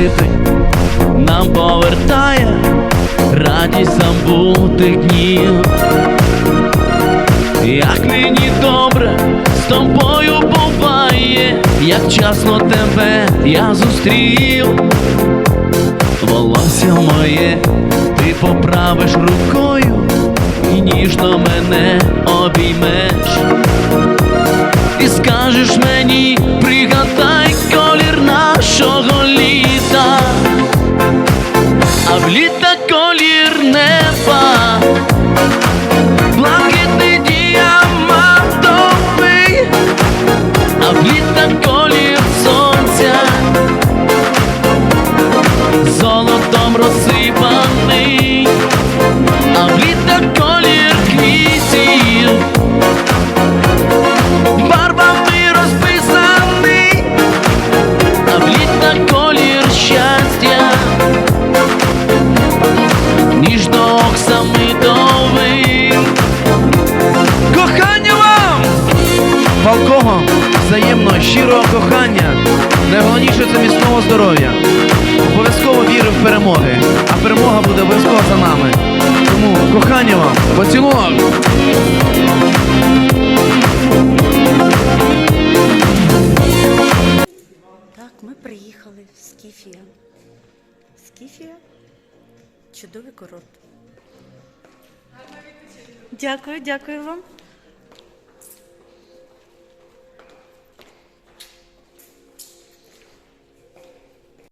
липень нам повертає радість забутих днів. Як мені добре з тобою буває, як вчасно тебе я зустрів. Волосся моє ти поправиш рукою і ніжно мене обіймеш. І скажеш мені, літа колір неба, ніжно оксамитовий. Кохання вам! Палкого, взаємного, щирого кохання. Найголовніше це міцного здоров'я. Обов'язково вірю в перемоги, а перемога буде обов'язково за нами. Тому кохання вам, поцілунок! Так, ми приїхали в Скіфія. Скіфія чудовий курорт. Дякую, дякую вам.